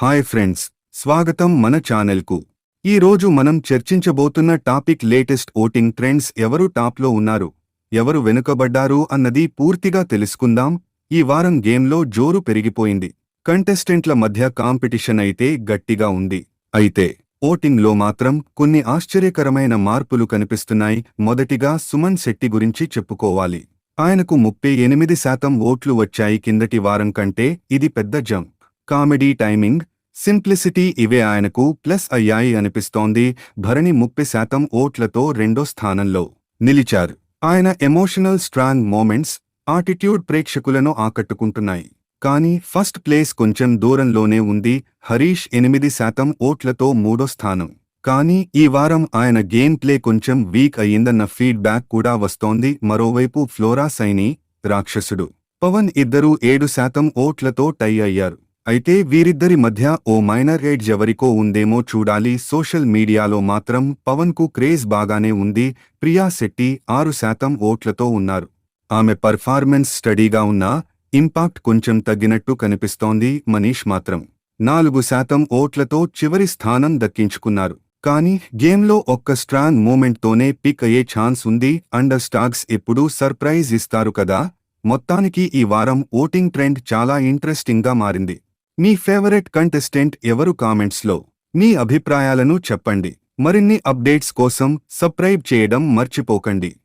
Hi friends స్వాగతం మన ఛానల్కు. ఈ రోజు మనం చర్చించబోతున్న టాపిక్ లేటెస్ట్ ఓటింగ్ ట్రెండ్స్ ఎవరు టాప్లో ఉన్నారు ఎవరు వెనుకబడ్డారు అన్నది పూర్తిగా తెలుసుకుందాం. ఈ వారం గేమ్లో జోరు పెరిగిపోయింది. కంటెస్టెంట్ల మధ్య కాంపిటీషన్ అయితే గట్టిగా ఉంది. అయితే ఓటింగ్లో మాత్రం కొన్ని ఆశ్చర్యకరమైన మార్పులు కనిపిస్తున్నాయి. మొదటిగా సుమన్ శెట్టి గురించి చెప్పుకోవాలి. ఆయనకు ముప్పై ఎనిమిది శాతం ఓట్లు వచ్చాయి కిందటి వారం కంటే ఇది పెద్ద జంప్ కామెడీ టైమింగ్ సింప్లిసిటీ ఇవే ఆయనకు ప్లస్ అయ్యాయి అనిపిస్తోంది. భరణి ముప్పై శాతం ఓట్లతో రెండో స్థానంలో నిలిచారు. ఆయన ఎమోషనల్ స్ట్రాంగ్ మూమెంట్స్ ఆటిట్యూడ్ ప్రేక్షకులను ఆకట్టుకుంటున్నాయి. కానీ ఫస్ట్ ప్లేస్ కొంచెం దూరంలోనే ఉంది. హరీష్ ఎనిమిది శాతం ఓట్లతో మూడో స్థానం. కానీ ఈ వారం ఆయన గేమ్ ప్లే కొంచెం వీక్ అయ్యిందన్న ఫీడ్బ్యాక్ కూడా వస్తోంది. మరోవైపు ఫ్లోరా సైని రాక్షసుడు. పవన్ ఇద్దరూ ఏడు శాతం ఓట్లతో టై అయ్యారు. అయితే వీరిద్దరి మధ్య ఓ మైనర్ ఎడ్జ్ ఎవరికో ఉందేమో చూడాలి. సోషల్ మీడియాలో మాత్రం పవన్కు క్రేజ్ బాగానే ఉంది. ప్రియా శెట్టి ఆరు శాతం ఓట్లతో ఉన్నారు. ఆమె పర్ఫార్మెన్స్ స్టడీగా ఉన్నా ఇంపాక్ట్ కొంచెం తగ్గినట్టు కనిపిస్తోంది మనీష్ మాత్రం. నాలుగు శాతం ఓట్లతో చివరి స్థానం దక్కించుకున్నారు. కానీ గేమ్లో ఒక్క స్ట్రాంగ్ మూమెంట్తోనే పిక్ అయ్యే ఛాన్స్ ఉంది. అండర్ స్టాగ్స్ ఎప్పుడూ సర్ప్రైజ్ ఇస్తారు కదా. మొత్తానికి ఈ వారం ఓటింగ్ ట్రెండ్ చాలా ఇంట్రెస్టింగ్గా మారింది. మీ ఫేవరెట్ కంటెస్టెంట్ ఎవరు కామెంట్స్లో? మీ అభిప్రాయాలను చెప్పండి. మరిన్ని అప్డేట్స్ కోసం సబ్స్క్రైబ్ చేయడం మర్చిపోకండి.